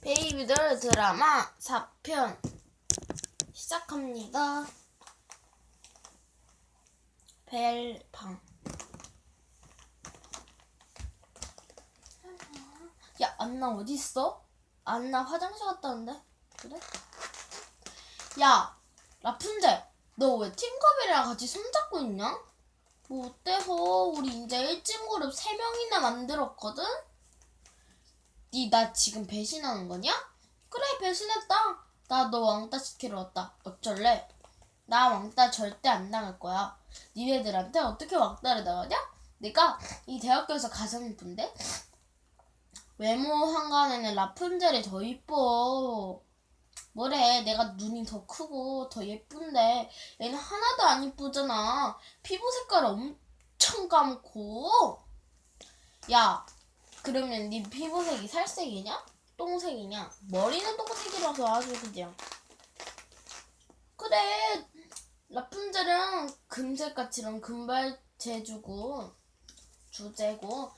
베이비들 드라마 4편 시작합니다. 벨방 야 안나 어디 있어? 안나 화장실 갔다 왔는데 그래? 야 라푼젤 너 왜 팅커벨이랑 같이 손잡고 있냐? 뭐 어때서 우리 이제 1진 그룹 3명이나 만들었거든? 니 나 지금 배신하는 거냐? 그래 배신했다. 나 너 왕따 시키러 왔다. 어쩔래? 나 왕따 절대 안 당할 거야. 니네들한테 어떻게 왕따를 당하냐? 내가 이 대학교에서 가장 이쁜데? 외모 한간에는 라푼젤이 더 이뻐. 뭐래 내가 눈이 더 크고 더 예쁜데 얘는 하나도 안 이쁘잖아. 피부 색깔 엄청 감고. 야 그러면 네 피부색이 살색이냐? 똥색이냐? 머리는 똥색이라서 아주 그냥. 그래, 라푼젤은 금색같이랑 금발 재주고 주제고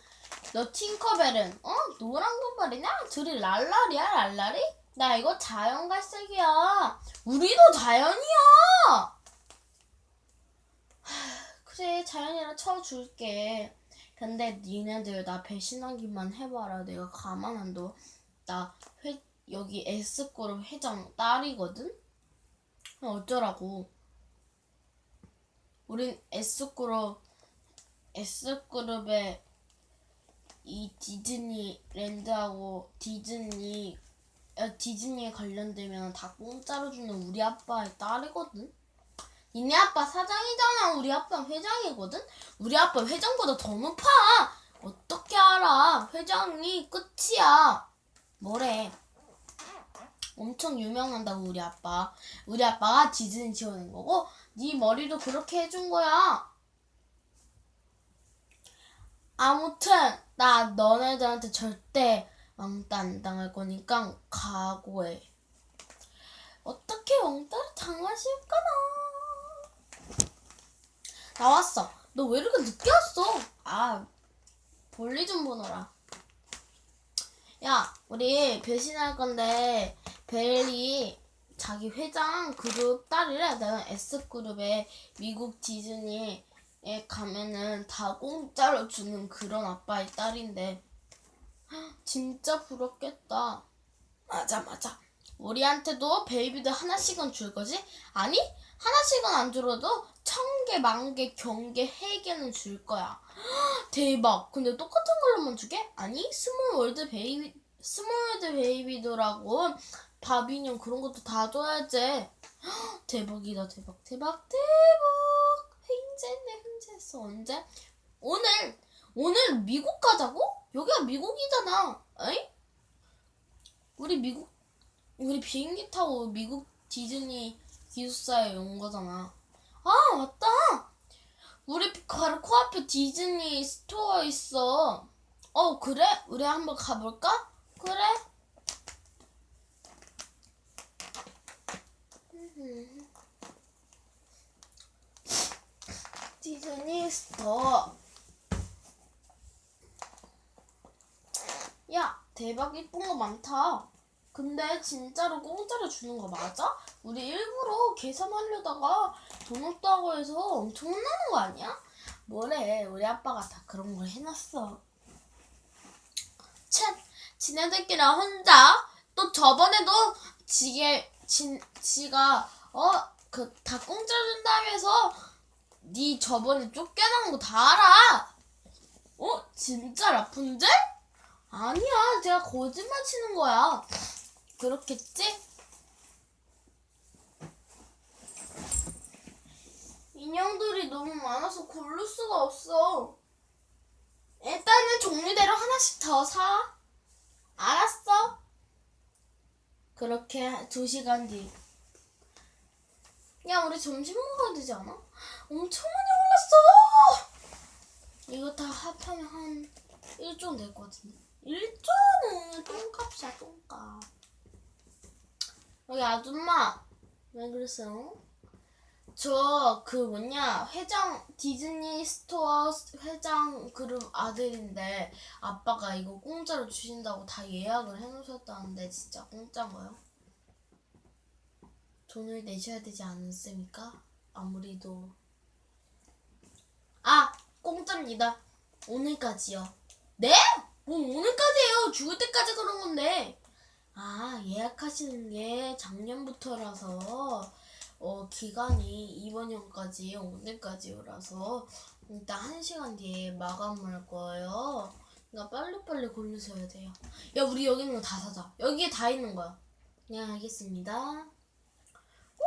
너 팅커벨은 어 노란 금발이냐? 둘이 랄랄이야 랄랄이? 나 이거 자연 갈색이야. 우리도 자연이야. 하, 그래 자연이라 쳐줄게. 근데 니네들 나 배신하기만 해봐라. 내가 가만 안 둬. 나 회, 여기 S그룹 회장 딸이거든? 어쩌라고. 우린 S그룹, S그룹에 이 디즈니랜드하고 디즈니, 어, 디즈니에 관련되면 다 공짜로 주는 우리 아빠의 딸이거든? 니네 아빠 사장이잖아. 우리 아빠 회장이거든? 우리 아빠 회장보다 더 높아. 어떻게 알아? 회장이 끝이야. 뭐래? 엄청 유명한다고 우리 아빠. 우리 아빠가 디즈니 지어낸 거고 네 머리도 그렇게 해준 거야. 아무튼 나 너네들한테 절대 왕따 안 당할 거니까 각오해. 어떻게 왕따를 당하실까나? 나왔어. 너 왜 이렇게 늦게 왔어? 아, 볼일 좀 보느라. 야, 우리 배신할 건데, 벨이 자기 회장 그룹 딸이래. 내가 S그룹에 미국 디즈니에 가면은 다 공짜로 주는 그런 아빠의 딸인데, 헉, 진짜 부럽겠다. 맞아, 맞아. 우리한테도 베이비들 하나씩은 줄 거지? 아니, 하나씩은 안 줄어도 천 개, 만 개, 경 개, 해 개는 줄 거야. 헉, 대박. 근데 똑같은 걸로만 주게? 아니, 스몰 월드 베이비, 스몰 월드 베이비들하고 밥 인형 그런 것도 다 줘야지. 헉, 대박이다, 대박, 대박, 대박. 횡재네, 횡재했어. 언제? 오늘, 오늘 미국 가자고? 여기가 미국이잖아. 에이? 우리 미국, 우리 비행기 타고 미국 디즈니 기숙사에 온 거잖아. 아, 맞다! 우리 바로 코앞에 디즈니 스토어 있어. 어, 그래? 우리 한번 가볼까? 그래? 음. 디즈니 스토어. 야, 대박 이쁜 거 많다. 근데 진짜로 공짜로 주는 거 맞아? 우리 일부러 계산하려다가 돈 없다고 해서 엄청 혼나는 거 아니야? 뭐래, 우리 아빠가 다 그런 걸 해놨어. 참, 지네들끼리 혼자 또 저번에도 지게 진 지가 어 그 다 공짜로 준다고 해서 네 저번에 쫓겨난 거 다 알아. 어 진짜 라푼젤? 아니야, 제가 거짓말 치는 거야. 그렇겠지? 인형들이 너무 많아서 고를 수가 없어. 일단은 종류대로 하나씩 더 사. 알았어? 그렇게 두 시간 뒤. 야, 우리 점심 먹어야 되지 않아? 엄청 많이 올랐어! 이거 다 합하면 한 1조 될것 같은데. 1조는 똥값이야, 똥값. 여기 아줌마. 왜 그랬어요? 저 그 뭐냐 회장 디즈니 스토어 회장 그룹 아들인데 아빠가 이거 공짜로 주신다고 다 예약을 해놓으셨다는데 진짜 공짜인가요? 돈을 내셔야 되지 않습니까? 아무리도 아 공짜입니다 오늘까지요 네? 뭐 오늘까지예요 죽을 때까지 그런 건데 아 예약하시는 게 작년부터라서 어 기간이 이번 년까지 오늘까지라서 일단 한 시간 뒤에 마감할 거예요. 그러니까 빨리빨리 고르셔야 돼요. 야 우리 여기 있는 거 다 사자. 여기에 다 있는 거야. 네 알겠습니다. 오!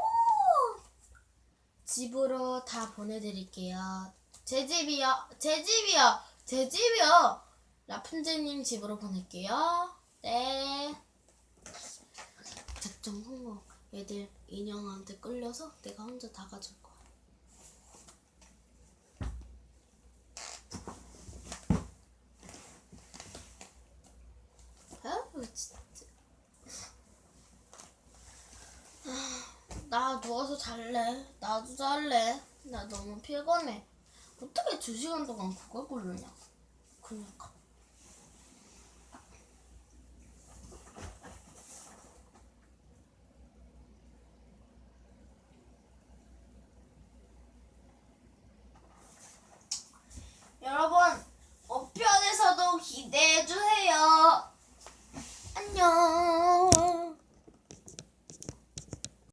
집으로 다 보내드릴게요. 제 집이요. 제 집이요. 제 집이요. 라푼젤님 집으로 보낼게요. 네. 작전 얘들 인형한테 끌려서 내가 혼자 다 가질 거야. 진짜. 아, 나 누워서 잘래. 나도 잘래. 나 너무 피곤해. 어떻게 두 시간 동안 그걸 고르냐? 그니까.